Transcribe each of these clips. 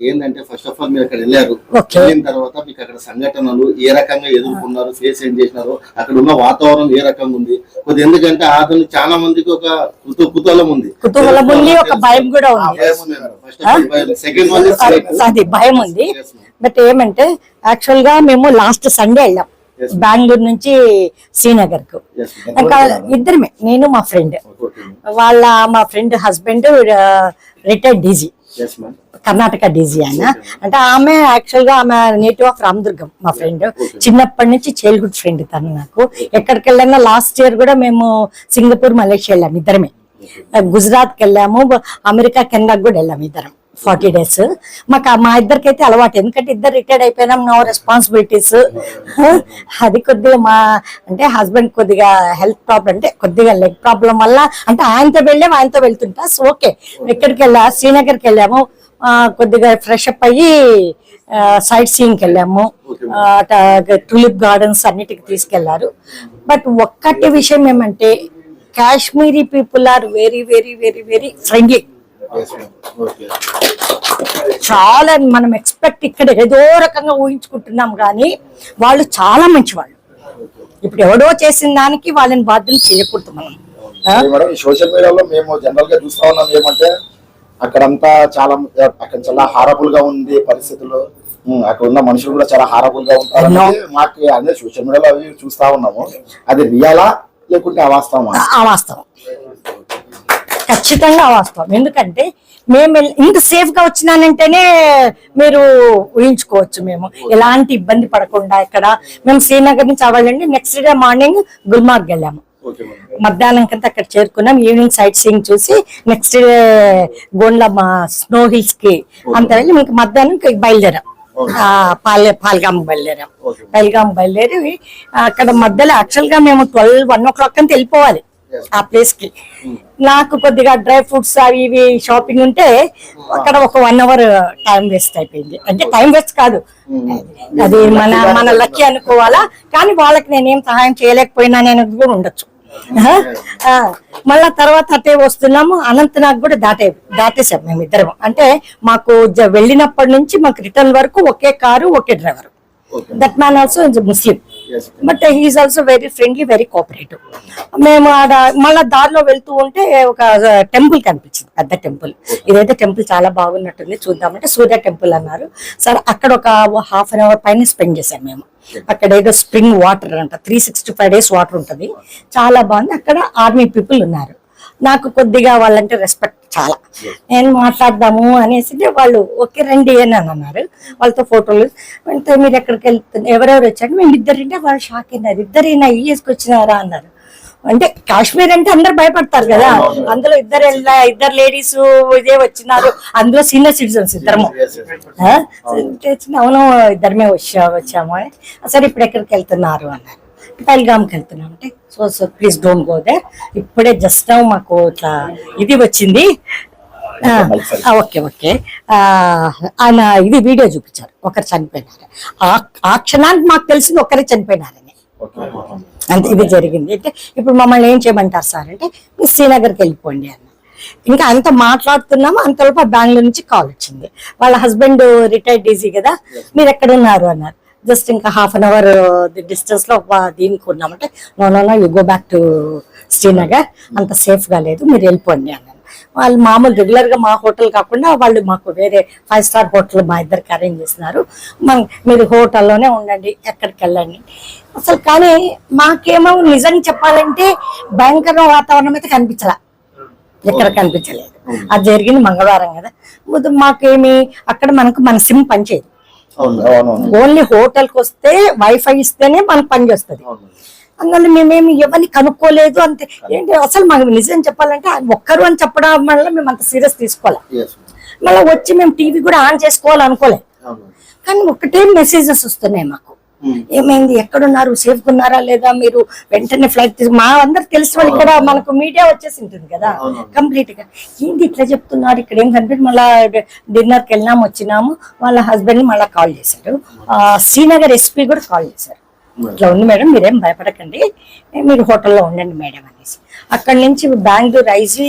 ఏంటంటే first of all మీరు అక్కడ వెళ్ళారు. వెళ్ళిన తర్వాత మీకు అక్కడ సంఘటనలు ఏ రకంగా ఎదుర్కొన్నారు ఫేస్ ఏం చేసినారు అక్కడ ఉన్న వాతావరణం ఏ రకంగా ఉంది? కొద్ది ఎందుకంటే అతను చాలా మందికి ఒక కుతూ కుతూహలం ఉంది. కుతూహలం ఉంది ఒక భయం కూడా ఉంది. భయం సెకండ్ వన్ అది భయం ఉంది. బట్ ఏమంటే యాక్చువల్గా మేము లాస్ట్ సండే వెళ్ళాం. బెంగళూరు నుంచి శ్రీనగర్కు ఇంకా ఇద్దరమే నేను మా ఫ్రెండ్ వాళ్ళ మా friend husband retired DG Karnataka DG ఆయన అంటే ఆమె యాక్చువల్గా ఆమె నేటివ్ ఆఫ్ రామదుర్గం మా ఫ్రెండ్ చిన్నప్పటి నుంచి చైల్డ్హుడ్ ఫ్రెండ్ తను నాకు. ఎక్కడికి వెళ్ళినా లాస్ట్ ఇయర్ కూడా మేము సింగపూర్ మలేషియా వెళ్ళాము ఇద్దరమే. గుజరాత్కి వెళ్ళాము అమెరికా కెనడాకి కూడా వెళ్ళాము ఇద్దరం ఫార్టీ డేస్ మాకు మా ఇద్దరికి అయితే అలవాటు. ఎందుకంటే ఇద్దరు రిటైర్డ్ అయిపోయినాం నో రెస్పాన్సిబిలిటీస్ అది కొద్దిగా మా అంటే హస్బెండ్ కొద్దిగా హెల్త్ ప్రాబ్లం అంటే కొద్దిగా లెగ్ ప్రాబ్లం వల్ల అంటే ఆయనతో వెళ్ళాము ఆయనతో వెళ్తుంటా. సో ఓకే ఎక్కడికి వెళ్ళా? శ్రీనగర్కి వెళ్ళాము. కొద్దిగా ఫ్రెష్ అప్ అయ్యి సైట్ సీయింగ్కి వెళ్ళాము. టూలిప్ గార్డెన్స్ అన్నిటికి తీసుకెళ్ళారు. బట్ ఒక్కటి విషయం ఏమంటే Kashmiri people are very very very very friendly చాలా మనం ఎక్స్పెక్ట్ ఇక్కడ ఏదో రకంగా ఊహించుకుంటున్నాం కానీ వాళ్ళు చాలా మంచి వాళ్ళు ఇప్పుడు ఎవడో చేసిన దానికి వాళ్ళని బాధ్యత చేయకూడదు మనం. సోషల్ మీడియాలో మేము జనరల్గా చూస్తా ఉన్నాం ఏమంటే అక్కడంతా చాలా అక్కడ చాలా హారబుల్గా ఉంది పరిస్థితులు అక్కడ ఉన్న మనుషులు కూడా చాలా హారబుల్గా ఉంటారు మాకు అదే సోషల్ మీడియాలో అవి చూస్తా ఉన్నాము. అది రియాలా లేకుంటే అవాస్తవమా? ఆ వాస్తవం ఖచ్చితంగా ఆ వాస్తవం ఎందుకంటే మేము ఇంత సేఫ్గా వచ్చినానంటేనే మీరు ఊహించుకోవచ్చు మేము. ఎలాంటి ఇబ్బంది పడకుండా ఇక్కడ మేము శ్రీనగర్ నుంచి అవ్వాలండి నెక్స్ట్ డే మార్నింగ్ గుల్మార్గ్ వెళ్ళాము. మధ్యాహ్నం కంతా అక్కడ చేరుకున్నాం. ఈవినింగ్ సైట్ సీయింగ్ చూసి నెక్స్ట్ డే గోండ్ల మా స్నో హిల్స్కి అంత వెళ్ళి మీకు మధ్యాహ్నం బయలుదేరాం. ఆ, పాలే పాల్గామ్ బయలుదేరాం. పైల్గామ్ బయలుదేరి అక్కడ మధ్యలో యాక్చువల్గా మేము ట్వెల్వ్ వన్ ఓ క్లాక్ అంతా వెళ్ళిపోవాలి ఆ ప్లేస్కి నాకు కొద్దిగా డ్రై ఫ్రూట్స్ అవి ఇవి షాపింగ్ ఉంటే అక్కడ ఒక వన్ అవర్ టైం వేస్ట్ అయిపోయింది. అంటే టైం వేస్ట్ కాదు. అది మన మన లక్కీ అనుకోవాలా? కానీ వాళ్ళకి నేనేం సహాయం చేయలేకపోయినా నేను కూడా ఉండొచ్చు. మళ్ళా తర్వాత అటే వస్తున్నాము అనంతనాగ్ కూడా దాటే దాటేసాం మేము ఇద్దరం అంటే మాకు వెళ్ళినప్పటి నుంచి మాకు రిటర్న్ వరకు ఒకే car okay driver. That man also Muslim. But he's also very friendly very cooperative మేము ఆడ మళ్ళా దారిలో వెళ్తూ ఉంటే ఒక టెంపుల్ కనిపించింది పెద్ద టెంపుల్. ఇదైతే టెంపుల్ చాలా బాగున్నట్టుంది చూద్దామంటే సూర్య టెంపుల్ అన్నారు. సరే అక్కడ ఒక హాఫ్ అన్ అవర్ పైన స్పెండ్ చేసాం మేము. అక్కడ ఏదో స్ప్రింగ్ వాటర్ అంట three sixty five days water ఉంటుంది. చాలా బాగుంది. అక్కడ ఆర్మీ పీపుల్ ఉన్నారు. నాకు కొద్దిగా వాళ్ళంటే రెస్పెక్ట్ చాలా. నేను మాట్లాడదాము అనేసి వాళ్ళు ఓకే రండి అని అని అన్నారు. వాళ్ళతో ఫోటోలు అంటే మీరు ఎక్కడికి వెళ్తున్నారు ఎవరెవరు వచ్చారు? మేము ఇద్దరింటే వాళ్ళు షాక్ అయినారు. ఇద్దరైనా ఈఎస్కి వచ్చినారా అన్నారు. అంటే కాశ్మీర్ అంటే అందరు భయపడతారు కదా. అందులో ఇద్దరు వెళ్ళా ఇద్దరు లేడీస్ ఇదే వచ్చినారు. అందులో సీనియర్ సిటిజన్స్ ఇద్దరము. అవును. ఇద్దరమే వచ్చా వచ్చాము. అని సరే ఇప్పుడు ఎక్కడికి వెళ్తున్నారు అన్నారు. పైల్గామ్కి వెళ్తున్నాం. అంటే so so please don't go they ఇప్పుడే జస్ట్ మాకు ఇట్లా ఇది వచ్చింది. Okay okay. ఆ, ఆయన ఇది వీడియో చూపించారు. ఒకరు చనిపోయినారు. ఆ- క్షణానికి మాకు తెలిసింది ఒకరే చనిపోయినారని. అంతే ఇది జరిగింది. అంటే ఇప్పుడు మమ్మల్ని ఏం చేయమంటారు సార్ అంటే మీరు శ్రీనగర్కి వెళ్ళిపోండి అన్న ఇంకా అంత మాట్లాడుతున్నాము అంతలోపు బెంగళూరు నుంచి కాల్ వచ్చింది. వాళ్ళ హస్బెండ్ రిటైర్డ్ ఈజీ కదా మీరు ఎక్కడ ఉన్నారు? అన్నారు. జస్ట్ ఇంకా హాఫ్ అన్ అవర్ డిస్టెన్స్లో దీనికి ఉన్నామంటే no no no you go back to Srinagar అంత సేఫ్గా లేదు మీరు వెళ్ళిపోండి అన్నారు వాళ్ళు మామూలు రెగ్యులర్గా మా హోటల్ కాకుండా వాళ్ళు మాకు వేరే ఫైవ్ స్టార్ హోటల్ మా ఇద్దరికి అరేంజ్ చేసినారు. మీరు హోటల్లోనే ఉండండి ఎక్కడికి వెళ్ళండి. అసలు కానీ మాకేమో నిజంగా చెప్పాలంటే భయంకర వాతావరణం అయితే కనిపించలా. ఎక్కడ కనిపించలేదు. అది జరిగింది మంగళవారం కదా. ముందు మాకేమి అక్కడ మనకు మన సిమ్ పనిచేయదు. ఓన్లీ హోటల్కి వస్తే వైఫై ఇస్తేనే మనకు పని చేస్తుంది. అందువల్ల మేమేమి ఎవరిని కనుక్కోలేదు అంతే. ఏంటి అసలు మాకు నిజం చెప్పాలంటే ఒక్కరు అని చెప్పడం వల్ల మేము అంత సీరియస్ తీసుకోవాలి. మళ్ళీ వచ్చి మేము టీవీ కూడా ఆన్ చేసుకోవాలనుకోలే. అవును. కానీ ఒకటే మెసేజెస్ వస్తున్నాయి మాకు. ఏమైంది? ఎక్కడున్నారు? సేఫ్ ఉన్నారా లేదా? మీరు వెంటనే ఫ్లైట్ తీసు మా అందరు తెలిసిన వాళ్ళు ఇక్కడ మనకు మీడియా వచ్చేసి ఉంటుంది కదా. కంప్లీట్గా. ఏంటి ఇట్లా చెప్తున్నారు? ఇక్కడ ఏం కనిపించి మళ్ళా డిన్నర్కి వెళ్ళాము వచ్చినాము. వాళ్ళ హస్బెండ్ మళ్ళీ కాల్ చేశారు. శ్రీనగర్ ఎస్పీ కూడా కాల్ చేశారు. ఇట్లా ఉంది మేడం మీరేం భయపడకండి. మీరు హోటల్లో ఉండండి మేడం అనేసి. అక్కడి నుంచి బెంగళూరు ఐజీ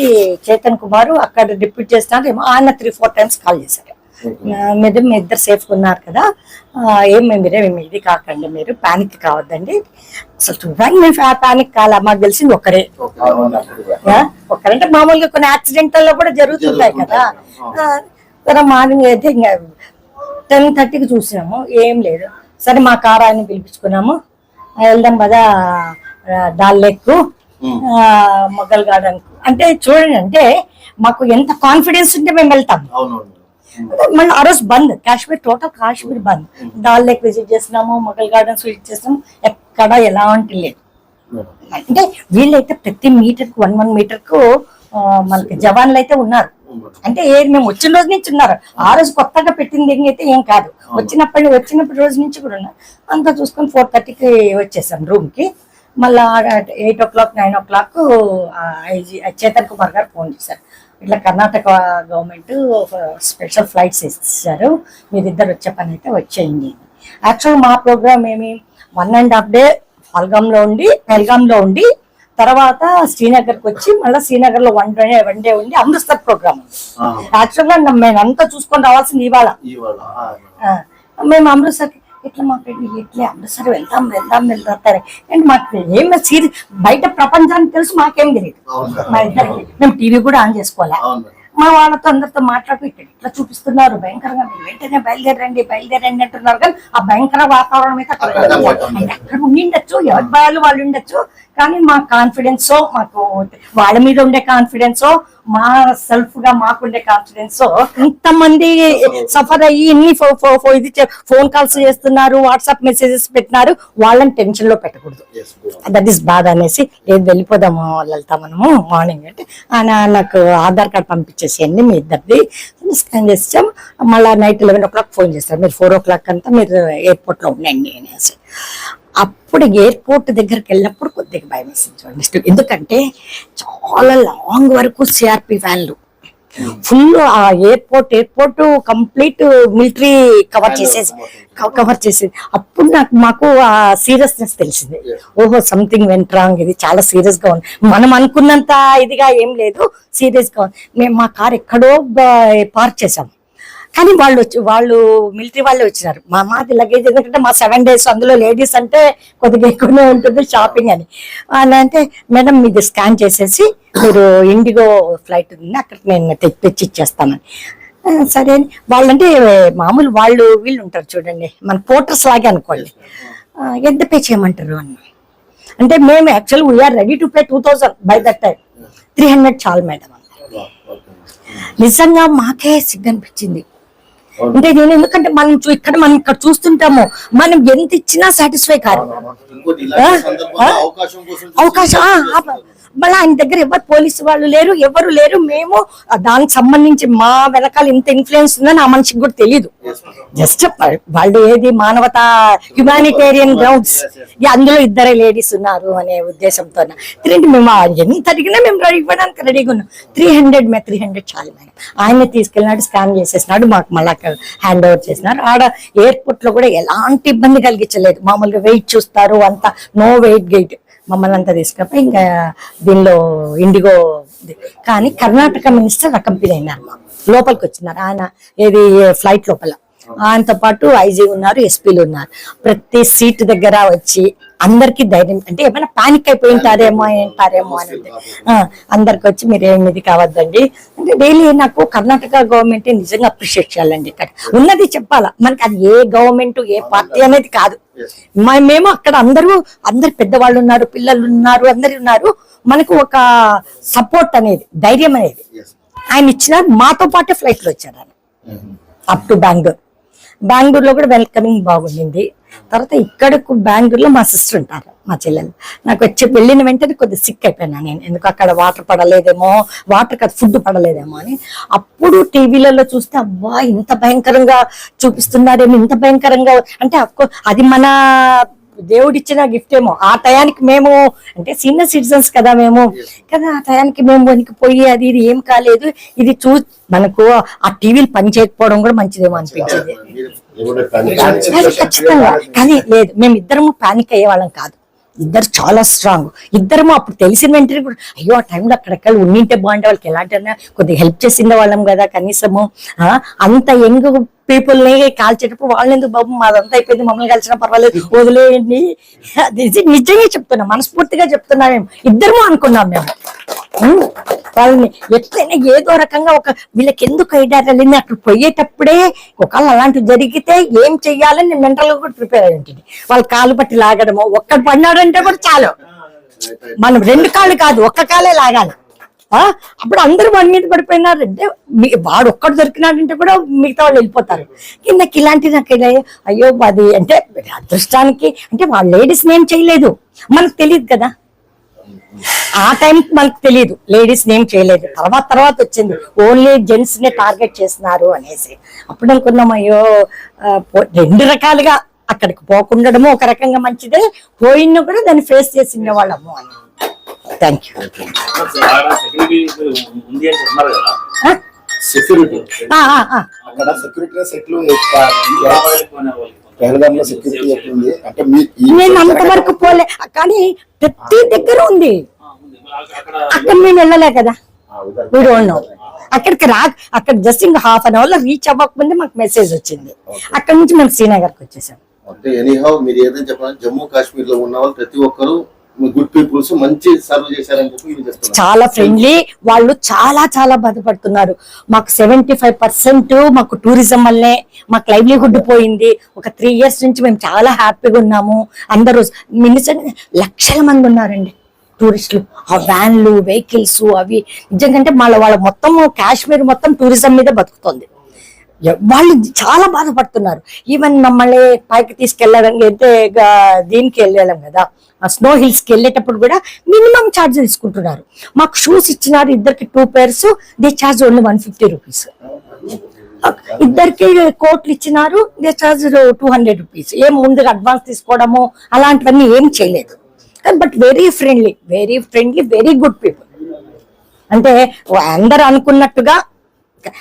చేతన్ కుమార్ అక్కడ డిప్యూట్ చేస్తున్నారు ఏమో ఆయన త్రీ ఫోర్ టైమ్స్ కాల్ చేశారు. మీరు మీ ఇద్దరు సేఫ్ ఉన్నారు కదా? ఏం మీరే ఇది కాకండి మీరు పానిక్ కావద్దండి. అసలు చూడండి మేము పానిక్ కాల మాకు తెలిసింది ఒక్కరే ఆ, ఒక్కరంటే మామూలుగా కొన్ని యాక్సిడెంట్లలో కూడా జరుగుతుంటాయి కదా? సరే మార్నింగ్ అయితే ఇంకా టెన్ థర్టీకి చూసినాము ఏం లేదు. సరే మా కార్ ఆయన పిలిపించుకున్నాము. వెళ్దాం కదా డాల్ లెక్కు మొగల్ గార్డెన్ అంటే చూడండి అంటే మాకు ఎంత కాన్ఫిడెన్స్ ఉంటే మేము వెళ్తాం. మళ్ళీ ఆ రోజు bandh Kashmir total Kashmir bandh. Dal lake visit చేసినాము మొగల్ గార్డెన్స్ విజిట్ చేసినాము ఎక్కడ ఎలాంటి లేదు. అంటే వీళ్ళైతే ప్రతి మీటర్కు వన్ వన్ మీటర్కు మనకి జవాన్లు అయితే ఉన్నారు. అంటే ఏది మేము వచ్చిన రోజు నుంచి ఉన్నారు. ఆ రోజు కొత్తగా పెట్టింది అయితే ఏం కాదు. వచ్చినప్పటి వచ్చినప్పటి రోజు నుంచి కూడా ఉన్నారు. అంతా చూసుకొని ఫోర్ థర్టీకి వచ్చేసాం రూమ్కి. Eight o'clock nine o'clock Chetan Kumar garu phone చేశారు. ఇట్లా కర్ణాటక గవర్నమెంట్ స్పెషల్ ఫ్లైట్స్ ఇచ్చారు మీరిద్దరు వచ్చే పని అయితే వచ్చేయండి. యాక్చువల్ మా ప్రోగ్రామ్ ఏమి? వన్ అండ్ హాఫ్ డే పల్గాంలో ఉండి పెల్గాంలో ఉండి తర్వాత శ్రీనగర్కి వచ్చి మళ్ళీ శ్రీనగర్లో వన్ డే వన్ డే ఉండి అమృత్సర్ ప్రోగ్రామ్ యాక్చువల్గా మేము అంతా చూసుకొని రావాల్సింది ఇవాళ. మేము అమృత్సర్ ఇట్లా మా ఫ్రెండ్ ఇట్లే అమృత్సర్ వెళ్దాం వెళ్దాం వెళ్దాం అండ్ మాకు ఏం సీరియస్ బయట ప్రపంచానికి తెలుసు మాకేం తెలియదు మా ఇద్దరికి మేము టీవీ కూడా ఆన్ చేసుకోవాలా? మా వాళ్ళతో అందరితో మాట్లాడుతూ ఇక్కడ ఇట్లా చూపిస్తున్నారు. భయంకరంగా మీరు వెంటనే బయలుదేరండి బయలుదేరండి అంటున్నారు. కానీ ఆ భయంకర వాతావరణం అయితే అక్కడ ఉండిండొచ్చు. ఎవరి భయాలు వాళ్ళు ఉండొచ్చు. కానీ మా కాన్ఫిడెన్స్ మాకు వాళ్ళ మీద ఉండే కాన్ఫిడెన్స్ మా సెల్ఫ్గా మాకుండే కాన్ఫిడెన్స్ ఇంతమంది సఫర్ అయ్యి ఇన్ని ఫో- ఫో- ఫో- ఇది ఫోన్ కాల్స్ చేస్తున్నారు వాట్సాప్ మెసేజెస్ పెట్టినారు వాళ్ళని టెన్షన్లో పెట్టకూడదు. దట్ ఈస్ బాధ అనేసి లేదు వెళ్ళిపోదాము వెళ్తాం మనము మార్నింగ్ అంటే ఆయన నాకు ఆధార్ కార్డ్ పంపించేసేయండి మీ ఇద్దరిది. స్కాన్ చేసాం మళ్ళీ night eleven o'clock phone చేస్తారు. మీరు ఫోర్ ఓ క్లాక్ అంతా మీరు ఎయిర్పోర్ట్లో ఉండండి అనేసి. అప్పుడు ఎయిర్పోర్ట్ దగ్గరికి వెళ్ళినప్పుడు కొద్దిగా భయం వేసింది చూడండి. ఎందుకంటే చాలా లాంగ్ వరకు సిఆర్పి వ్యాన్లు ఫుల్ ఆ airport airport complete military cover చేసేసి కవర్ చేసేది అప్పుడు నాకు మాకు ఆ సీరియస్నెస్ తెలిసింది. ఓహో సంథింగ్ వెంట్ రాంగ్ ఇది చాలా సీరియస్గా ఉంది. మనం అనుకున్నంత ఇదిగా ఏం లేదు. సీరియస్గా ఉంది. మేము మా కార్ ఎక్కడో పార్క్ చేసాం. కానీ వాళ్ళు వచ్చి వాళ్ళు మిలిటరీ వాళ్ళే వచ్చినారు. మా మాది లగేజ్ ఎందుకంటే మా సెవెన్ డేస్ అందులో లేడీస్ అంటే కొద్దిగా ఎక్కువనే ఉంటుంది షాపింగ్ అని. అని అంటే మేడం మీది స్కాన్ చేసేసి మీరు ఇండిగో ఫ్లైట్ ఉంది అక్కడికి నేను తెచ్చి ఆ, సరే అని. వాళ్ళంటే మామూలు వాళ్ళు వీళ్ళు ఉంటారు చూడండి. మన పోర్టర్స్ లాగే అనుకోండి. ఎంత పే చేయమంటారు అన్న? అంటే మేము actual we're ready to pay two thousand by that time three hundred చాలు మేడం. నిజంగా మాకే సిగ్గు అనిపించింది. అంటే నేను ఎందుకంటే మనం ఇక్కడ మనం ఇక్కడ చూస్తుంటాము మనం ఎంత ఇచ్చినా సాటిస్ఫై కాదు. అవకాశం మళ్ళీ ఆయన దగ్గర ఎవరు పోలీసు వాళ్ళు లేరు ఎవరు లేరు. మేము దానికి సంబంధించి మా వెనకాల ఇంత ఇన్ఫ్లుయెన్స్ ఉందని ఆ మనిషికి కూడా తెలియదు జస్ట్ వాళ్ళు ఏది మానవత హ్యుమానిటేరియన్ గ్రౌండ్స్ అందులో ఇద్దరే లేడీస్ ఉన్నారు అనే ఉద్దేశంతో. తిరిగి మేము ఎంత అడిగినా మేము రెడీ ఇవ్వడానికి రెడీగా ఉన్నాం. త్రీ హండ్రెడ్ మే త్రీ హండ్రెడ్ చాలు మేడం ఆయన తీసుకెళ్ళినాడు స్కాన్ చేసేసినాడు మాకు మళ్ళా హ్యాండ్ ఓవర్ చేసినారు. ఆడ ఎయిర్పోర్ట్లో కూడా ఎలాంటి ఇబ్బంది కలిగించలేదు. మామూలుగా వెయిట్ చూస్తారు అంతా నో వెయిట్ గేట్ మమ్మల్ని అంతా తీసుకపోయి ఇంకా దీనిలో ఇండిగో కానీ కర్ణాటక మినిస్టర్ అకంపెనీ అయినారు లోపలికి వచ్చినారు. ఆయన ఏది ఫ్లైట్ లోపల. ఆయనతో పాటు ఐజీ ఉన్నారు ఎస్పీలు ఉన్నారు. ప్రతి సీట్ దగ్గర వచ్చి అందరికి ధైర్యం అంటే ఏమైనా పానిక్ అయిపోయి ఉంటారేమో ఏంటారేమో అని అందరికి వచ్చి మీరు ఏమి ఇది కావద్దండి. అంటే డైలీ నాకు కర్ణాటక గవర్నమెంట్ నిజంగా అప్రిషియేట్ చేయాలండి ఇక్కడ. ఉన్నది చెప్పాలా మనకి అది ఏ గవర్నమెంట్ ఏ పార్టీ అనేది కాదు. మేము అక్కడ అందరూ అందరు పెద్దవాళ్ళు ఉన్నారు పిల్లలు ఉన్నారు అందరు ఉన్నారు. మనకు ఒక సపోర్ట్ అనేది ధైర్యం అనేది. ఆయన ఇచ్చినారు మాతో పాటే ఫ్లైట్లో వచ్చారు అప్ టు బెంగళూరు బెంగళూరులో కూడా వెల్కమింగ్ బాగుండింది. తర్వాత ఇక్కడకు బెంగళూరులో మా సిస్టర్ ఉంటారు మా చెల్లెలు. నాకు వచ్చి వెళ్ళిన వెంటనే కొద్దిగా సిక్ అయిపోయినా నేను. ఎందుకు అక్కడ వాటర్ పడలేదేమో వాటర్ కాదు ఫుడ్ పడలేదేమో అని. అప్పుడు టీవీలలో చూస్తే అబ్బా ఇంత భయంకరంగా చూపిస్తున్నారేమో ఇంత భయంకరంగా అంటే అది మన దేవుడిచ్చిన గిఫ్ట్ ఏమో. ఆ టయానికి మేము అంటే సీనియర్ సిటిజన్స్ కదా మేము. కదా ఆ టయానికి మేము వణికిపోయి అది ఇది ఏం కాలేదు. ఇది చూ మనకు ఆ టీవీలు పని చేయకపోవడం కూడా మంచిదేమో అనిపించింది. ఖచ్చితంగా. కానీ లేదు మేము ఇద్దరము పానిక్ అయ్యే వాళ్ళం కాదు. ఇద్దరు చాలా స్ట్రాంగ్ ఇద్దరము అప్పుడు తెలిసిన వెంటనే కూడా అయ్యో ఆ టైంలో అక్కడెక్కడ ఉండింటే బాగుంటే వాళ్ళకి ఎలాంటి కొద్దిగా హెల్ప్ చేసిన వాళ్ళం కదా కనీసము. ఆ, అంత యంగ్ పీపుల్ని కాల్చేటప్పుడు వాళ్ళని ఎందుకు బాబు మాదంతా అయిపోయింది మమ్మల్ని కలిసినా పర్వాలేదు వదిలేయండి. నిజంగా చెప్తున్నా మనస్ఫూర్తిగా చెప్తున్నా మేము. ఇద్దరము అనుకున్నాం మేము. వాళ్ళని ఎట్లయినా ఏదో రకంగా ఒక వీళ్ళకి ఎందుకు ఐడియా అక్కడ పోయేటప్పుడే ఒకవేళ అలాంటివి జరిగితే ఏం చెయ్యాలని నేను మెంటల్గా కూడా ప్రిపేర్ అయ్యి ఉంటుంది వాళ్ళ కాలు పట్టి లాగడము ఒక్కడు పడినాడంటే కూడా చాలు. మనం రెండు కాళ్ళు కాదు ఒక్క కాలే లాగాలి. ఆ? అప్పుడు అందరూ వాడి మీద పడిపోయినారంటే మీ- వాడు ఒక్కడు దొరికినాడంటే కూడా మిగతా వాళ్ళు వెళ్ళిపోతారు. కిందకి ఇలాంటి నాకు అయ్యో అది అంటే అదృష్టానికి అంటే వాళ్ళ లేడీస్ ఏం చేయలేదు. మనకు తెలియదు కదా. ఆ టైం మనకు తెలియదు లేడీస్ నేమ్ చేయలేదు. తర్వాత తర్వాత వచ్చింది. ఓన్లీ జెంట్స్ నే టార్గెట్ చేస్తున్నారు అనేసి. అప్పుడు అనుకున్నాం అయ్యో రెండు రకాలుగా అక్కడికి పోకుండడము ఒక రకంగా మంచిదే. పోయినా కూడా దాన్ని ఫేస్ చేసిన వాళ్ళము అని. Thank you security. అక్కడ సెట్లు వాళ్ళకి పెహల్గామ్లో సెక్యూరిటీ ఎట్లుంది? అంటే మీ ఈ నేను అంతవరకు పోలే. కానీ ప్రతి దగ్గర ఉంది. అక్కడ- మేము వెళ్ళలే కదా. వీ డోంట్ నో అక్కడికి రా అక్కడ జస్ట్ ఇంకా హాఫ్ అన్ అవర్లో రీచ్ అవ్వకముందే మాకు మెసేజ్ వచ్చింది. అక్కడ నుంచి మేము శ్రీనగర్కి వచ్చేసాం. అంటే ఎనీహౌ మీరు ఏదైనా చెప్పాలంటే జమ్మూ కాశ్మీర్లో ఉన్న వాళ్ళు ప్రతి ఒక్కరు గుడ్ పీపుల్స్ మంచి సర్వ్ చేశారని చెప్పి చాలా ఫ్రెండ్లీ వాళ్ళు చాలా చాలా బాధపడుతున్నారు. మాకు సెవెంటీ ఫైవ్ పర్సెంట్ మాకు టూరిజం వల్లే మాకు లైవ్లీహుడ్ పోయింది. ఒక త్రీ ఇయర్స్ నుంచి మేము చాలా హ్యాపీగా ఉన్నాము. అందరూ నిజంగా లక్షల మంది ఉన్నారండి టూరిస్టులు ఆ వ్యాన్లు వెహికల్స్ అవి. నిజంగా వాళ్ళ వాళ్ళ మొత్తం కాశ్మీర్ మొత్తం టూరిజం మీద బతుకుతుంది. వాళ్ళు చాలా బాధపడుతున్నారు. ఈవెన్ మమ్మల్ని పైకి తీసుకెళ్ళడం అయితే దీనికి వెళ్ళాం కదా. స్నో హిల్స్కి వెళ్ళేటప్పుడు కూడా మినిమం ఛార్జ్ తీసుకుంటున్నారు. మాకు షూస్ ఇచ్చినారు ఇద్దరికి two pairs they charge only one fifty rupees ఇద్దరికి కోట్లు ఇచ్చినారు they charge two hundred rupees ఏం ముందుగా అడ్వాన్స్ తీసుకోవడము అలాంటివన్నీ ఏం చేయలేదు. But very friendly very friendly very good people అంటే అందరు అనుకున్నట్టుగా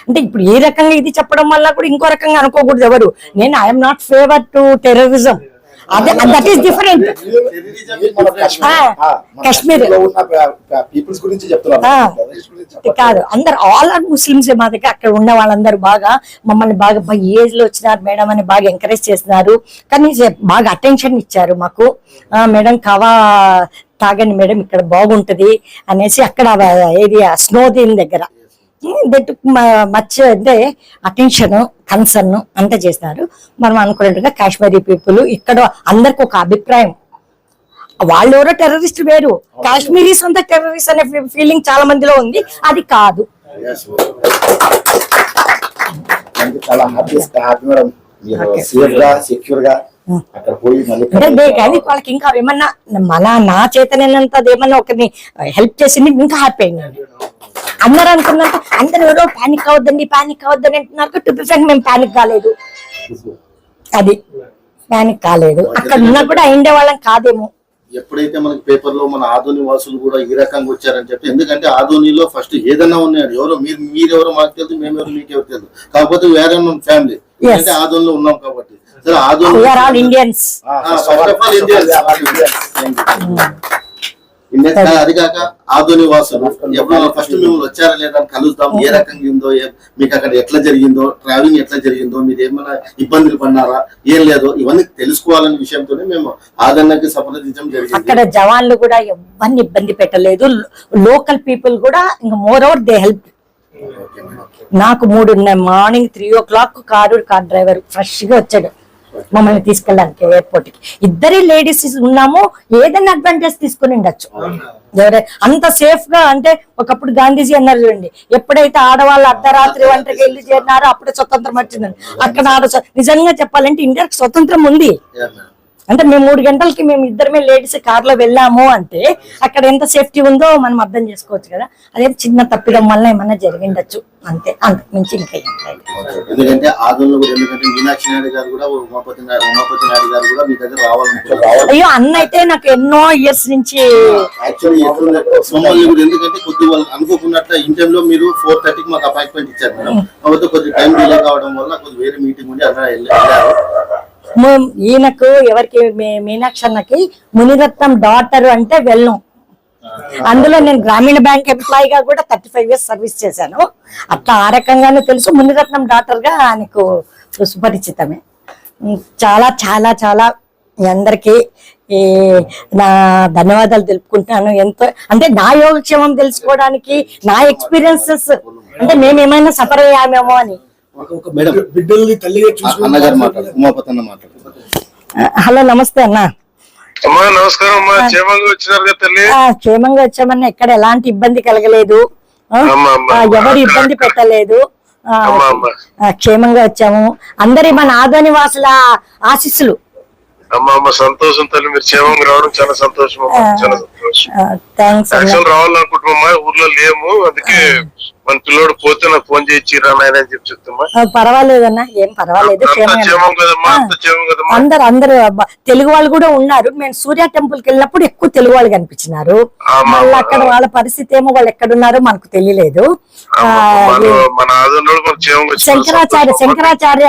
అంటే ఇప్పుడు ఈ రకంగా ఇది చెప్పడం వల్ల కూడా ఇంకో రకంగా అనుకోకూడదు ఎవరు. నేను I'm not favour to terrorism అదే దట్ ఈస్ డిఫరెంట్ కాశ్మీర్. కాదు. అందరు ఆల్ ఆర్ ముస్లిమ్స్ మా దగ్గర. అక్కడ ఉన్న వాళ్ళందరూ బాగా మమ్మల్ని బాగా ఏజ్లో వచ్చినారు మేడం అని బాగా ఎంకరేజ్ చేస్తున్నారు. కానీ బాగా అటెన్షన్ ఇచ్చారు మాకు. మేడం కావా తాగండి మేడం ఇక్కడ బాగుంటది అనేసి అక్కడ ఏది స్నో దీని దగ్గర. దట్ మచ్ అంటే అటెన్షన్ కన్సర్న్ అంతా చేసినారు మనం అనుకున్నట్టుగా కాశ్మీరీ పీపుల్ ఇక్కడ అందరికి ఒక అభిప్రాయం. వాళ్ళు ఎవరో టెర్రరిస్ట్ వేరు. కాశ్మీరీస్ అంతా టెర్రరిస్ట్ అనే ఫీలింగ్ చాలా మందిలో ఉంది. అది కాదు. చాలా సెక్యూర్గా మళ్ళీ అంటే కానీ వాళ్ళకి ఇంకా ఏమన్నా మన నా చేతనైనంత ఏమన్నా ఒకరిని హెల్ప్ చేసింది ఇంకా హ్యాపీ అయినాను అందరూ అనుకున్నట్టు అందరూ ఎవరో పానిక్ అవ్వద్దండి పానిక్ అవ్వద్దని అంటున్నారు టు ఫ్రాంక్ మేము పానిక్ కాలేదు. అది పానిక్ కాలేదు. అక్కడ ఉన్నా కూడా అయిండే వాళ్ళం కాదేమో. ఎప్పుడైతే మనకి పేపర్లో మన ఆధోని వాసులు కూడా ఈ రకంగా వచ్చారని చెప్పి ఎందుకంటే ఆధోనిలో ఫస్ట్ ఏదన్నా ఉన్నాడు ఎవరో మీరు మీరెవరో మాకు తెలుసు మేమెవరో మీకెవరు తెలుసు. కాకపోతే వేరే ఫ్యామిలీ ఎందుకంటే ఆధోనిలో ఉన్నాం కాబట్టి. సరే Adoni Indians first of all Indians అది కాక ఆధోని వాసులు ఎప్పుడైనా ఫస్ట్ మిమ్మల్ని వచ్చారా లేదా కలుద్దాం. ఏ రకంగా ఉందో మీకు అక్కడ ఎట్లా జరిగిందో ట్రావెలింగ్ ఎట్లా జరిగిందో మీరు ఏమైనా ఇబ్బందులు పడినారా ఏం లేదో ఇవన్నీ తెలుసుకోవాలనే విషయంతోనే మేము ఆదరణకి సంప్రదించడం జరిగింది. అక్కడ జవాన్లు కూడా ఎవరిని ఇబ్బంది పెట్టలేదు. లోకల్ పీపుల్ కూడా ఇంకా మోర్ ఓవర్ దే హెల్ప్. నాకు మూడు morning three o'clock car car driver ఫ్రెష్గా వచ్చాడు. మమ్మల్ని తీసుకెళ్ళడానికి ఎయిర్పోర్ట్కి. ఇద్దరే లేడీస్ ఉన్నాము ఏదైనా అడ్వాంటేజ్ తీసుకుని ఉండొచ్చు. ఎవరే అంత సేఫ్గా అంటే ఒకప్పుడు గాంధీజీ అన్నారు చూడండి ఎప్పుడైతే ఆడవాళ్ళు అర్ధరాత్రి ఒంటరికి వెళ్ళి చేరినారో అప్పుడే స్వతంత్రం వచ్చిందండి అక్కడ ఆడ నిజంగా చెప్పాలంటే ఇండియాకి స్వతంత్రం ఉంది. అంటే మేము మూడు గంటలకి మేము ఇద్దరమే లేడీస్ కార్లో వెళ్ళాము అంటే అక్కడ ఎంత సేఫ్టీ ఉందో మనం అర్థం చేసుకోవచ్చు కదా. అదే చిన్న తప్పిదం వల్ల ఏమన్నా జరిగిండొచ్చు అంతే. అంతకు మించి ఇంకా. ఎందుకంటే ఆదంలో కూడా ఎందుకంటే మీనాక్షి నాయుడు గారు కూడా ఉమాపతి నాయుడు ఉమాపతి నాయుడు గారు కూడా మీ దగ్గర రావాలనుకుంటున్నారు అయ్యో అన్న అయితే నాకు ఎన్నో ఇయర్స్ నుంచి యాక్చువల్లీ మమ్మల్ని కూడా ఎందుకంటే కొద్ది వాళ్ళు అనుకోకున్నట్ల ఇన్ టైంలో మీరు ఫోర్ థర్టీకి మాకు అపాయింట్మెంట్ ఇచ్చారు మేడం. కాకపోతే కొద్ది టైం డిలే కావడం వల్ల కొద్ది వేరే మీటింగ్ ఉండి అలా వెళ్ళారు. ఈయనకు ఎవరికి మీ- మీనాక్షి అన్నకి మునిరత్నం డాటర్ అంటే వెళ్ళం అందులో నేను గ్రామీణ బ్యాంక్ ఎంప్లాయీగా కూడా థర్టీ ఫైవ్ ఇయర్స్ సర్వీస్ చేశాను. అట్లా ఆ రకంగానే తెలుసు మునిరత్నం డాక్టర్గా ఆయనకు సుపరిచితమే. చాలా చాలా చాలా మీ అందరికీ ఈ నా ధన్యవాదాలు తెలుపుకుంటున్నాను. ఎంతో అంటే నా యోగక్షేమం తెలుసుకోవడానికి నా ఎక్స్పీరియన్సెస్ అంటే మేము ఏమైనా సఫర్ అయ్యామేమో అని. మేడం. బిడ్డల్ని తల్లిగా చూసుకుని అన్నగారు మాట్లాడు. ఉమాపతి అన్న మాట్లాడు. ఆ, హలో నమస్తే అన్న. అమ్మా నమస్కారం అమ్మా. క్షేమంగా వచ్చామన్నా ఎక్కడ ఎలాంటి ఇబ్బంది కలగలేదు. ఎవరు ఇబ్బంది పెట్టలేదు. క్షేమంగా వచ్చాము. అందరి మన ఆదోని వాసుల ఆశీస్సులు. అమ్మా అమ్మ సంతోషం తల్లి మీరు క్షేమంగా రావడం చాలా సంతోషం అమ్మా చాలా సంతోషం. థ్యాంక్స్ యాక్చువల్ రావాలనుకుంటున్నామా ఊర్లో లేము అందుకే మన పిల్లోడు పోతే నాకు ఫోన్ చేయించిరా నాయన అని చెప్పి చెప్తామా పర్వాలేదన్నా ఏం పర్వాలేదు క్షేమం కదమ్మా క్షేమం కదమ్మా. అందరు అందరు తెలుగు వాళ్ళు కూడా ఉన్నారు. మేము సూర్య టెంపుల్కి వెళ్ళినప్పుడు ఎక్కువ తెలుగు వాళ్ళు కనిపించినారు. మళ్ళీ. అక్కడ వాళ్ళ పరిస్థితి ఏమో వాళ్ళు ఎక్కడున్నారో మనకు తెలియలేదు. శంకరాచార్య శంకరాచార్య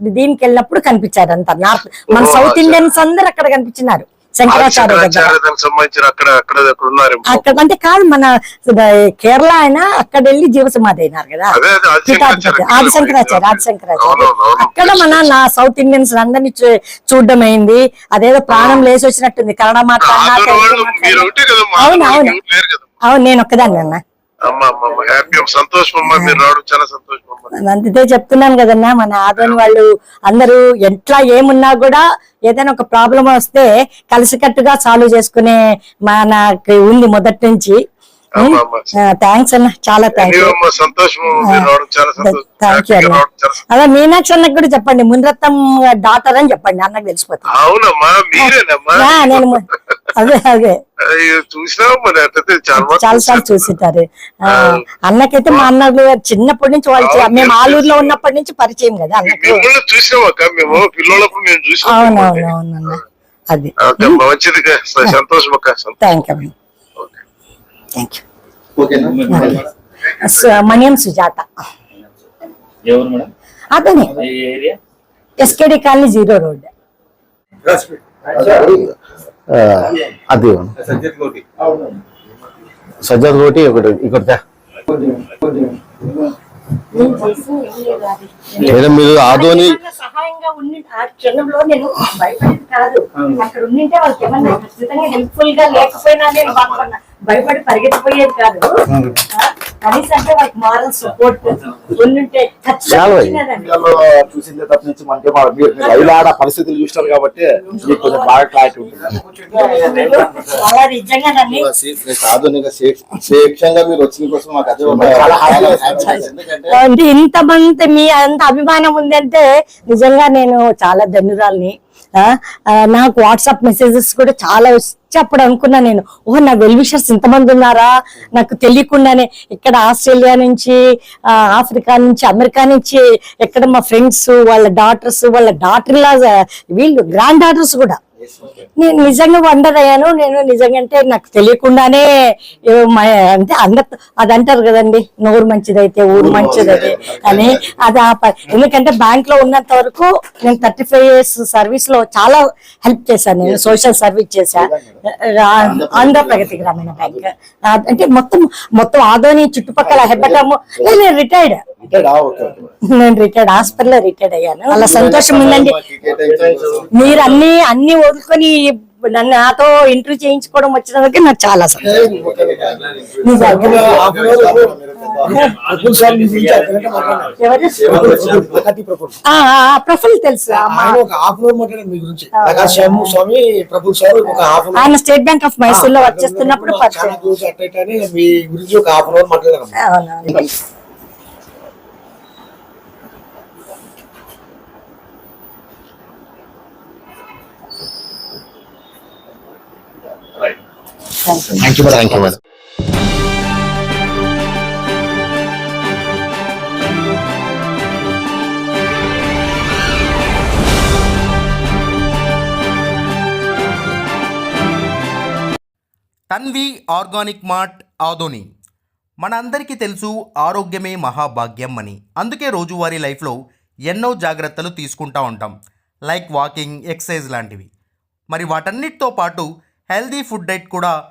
దీనికి వెళ్ళినప్పుడు కనిపించారు అంతా. నార్త్ మన సౌత్. ఇండియన్స్ అందరు అక్కడ కనిపించినారు. శంకరాచార్య దగ్గర. అక్కడ అంటే కాదు మన కేరళ ఆయన అక్కడ వెళ్ళి జీవసమాధి అయినారు కదా. ఆది శంకరాచార్య ఆది శంకరాచార్య. అక్కడ మన నా సౌత్ ఇండియన్స్ అందరినీ చూడడం అయింది. అదేదో ప్రాణం లేసి వచ్చినట్టుంది. కన్నడ మాట్లాడినా కదమ్మా. అవును అవును. అవును నేను ఒక్కదాన్ని అన్న. అందుకే చెప్తున్నాను కదన్నా మన ఆదోని వాళ్ళు అందరూ ఎట్లా ఏమున్నా కూడా ఏదైనా ఒక ప్రాబ్లం వస్తే కలిసికట్టుగా సాల్వ్ చేసుకునే మనకి ఉంది మొదటి నుంచి. థ్యాంక్స్ అన్న. చాలా థ్యాంక్ యూ థ్యాంక్ అన్న. అదే మీనాక్షి అన్నకు కూడా చెప్పండి. మునిరత్నం డాటర్ అని చెప్పండి. అన్నకు తెలిసిపోతుంది. నేను అదే అదే. చాలా సార్లు. చూసింటారు. అన్నకైతే మా అన్నలు చిన్నప్పటి నుంచి వాళ్ళు మేము ఆలూరులో ఉన్నప్పటి నుంచి పరిచయం కదా అన్నకు. అది. మంచిది సంతోషం. థ్యాంక్ యూ థ్యాంక్ యూ ఓకేనా మణియం సుజాత. ఎవరు మేడం? అతనే. SKD colony zero road. అది. సజ్జద్ ఒకటి ఒకటి ఇక్కడ. మేడం మీరు ఆదోని సహాయంగా ఉండి ఆ క్షణంలో నేను భయపడేది కాదు. అక్కడ ఉండింటే వాళ్ళకి ఏమన్నా ఖచ్చితంగా హెల్ప్ఫుల్గా లేకపోయినా నేను బాగుపడినా భయపడి పరిగెత్తిపోయేది కాదు. కనీసం అంటే వాళ్ళకి మారల్ సపోర్ట్. వీడియోలో చూసిందే మనకి లైవ్ ఆడ పరిస్థితులు చూసినారు కాబట్టి కొంచెం బాగా క్లారిటీ ఉంటుంది. అంటే ఇంతమంది మీ అంత అభిమానం ఉందంటే నిజంగా నేను చాలా ధన్యురాల్ని. నాకు వాట్సాప్ మెసేజెస్ కూడా చాలా వచ్చి అప్పుడు అనుకున్నా నేను. ఓ నా వెల్విషర్స్ ఇంతమంది ఉన్నారా? నాకు తెలియకుండానే ఇక్కడ ఆస్ట్రేలియా నుంచి ఆఫ్రికా నుంచి అమెరికా నుంచి ఎక్కడ మా ఫ్రెండ్స్ వాళ్ళ డాటర్స్ వాళ్ళ డాటర్ లా వీళ్ళు గ్రాండ్ డాటర్స్ కూడా. నేను నిజంగా వండర్ అయ్యాను నేను నిజంగా అంటే నాకు తెలియకుండానే అంటే అందరు అది అంటారు కదండి. నోరు మంచిదైతే ఊరు మంచిదైతే అని. అది ఎందుకంటే బ్యాంక్లో ఉన్నంత వరకు నేను థర్టీ ఫైవ్ ఇయర్స్ సర్వీస్లో చాలా హెల్ప్ చేశాను. నేను సోషల్ సర్వీస్ చేశా. ఆంధ్ర ప్రగతి గ్రామీణ బ్యాంక్. అంటే మొత్తం మొత్తం ఆదోని చుట్టుపక్కల హెబ్బటము నేను రిటైర్డ్. నేను రిటైర్డ్ హాస్పిటల్ రిటైర్డ్ అయ్యాను. అలా సంతోషం ఉందండి. మీరు అన్ని అన్ని వదులుకొని నన్ను నాతో ఇంటర్వ్యూ చేయించుకోవడం వచ్చినందుకే నాకు చాలా ప్రఫుల్ తెలుసు. ఆయన స్టేట్ బ్యాంక్ ఆఫ్ మైసూర్లో వచ్చేస్తున్నప్పుడు ఆ, ఆ, ప్రొఫైల్ తెలుసు ఆ, మా- ఆయన ఒక హాఫ్ అన్ అవర్ మాట్లాడారు మీ గురించి ప్రకాశ్ శ్యాము స్వామి ప్రఫుల్ సార్ ఒక హాఫ్ అన్ ఆయన స్టేట్ బ్యాంక్ ఆఫ్ మైసూర్లో వర్క్ చేస్తున్నప్పుడు చాలా పరిచయం క్లోజ్ అట్ట ఇట్ట అని మీ గురించి ఒక హాఫ్ అన్ అవర్ మాట్లాడారు అవునవును. Right thank you thank you madam Tanvi organic mart Adoni. మనందరికీ తెలుసు ఆరోగ్యమే మహాభాగ్యం అని. అందుకే రోజువారీ లైఫ్లో ఎన్నో జాగ్రత్తలు తీసుకుంటా ఉంటాం. లైక్ వాకింగ్ ఎక్సర్సైజ్ లాంటివి. మరి వాటన్నిటితో పాటు హెల్దీ ఫుడ్ డైట్ కూడా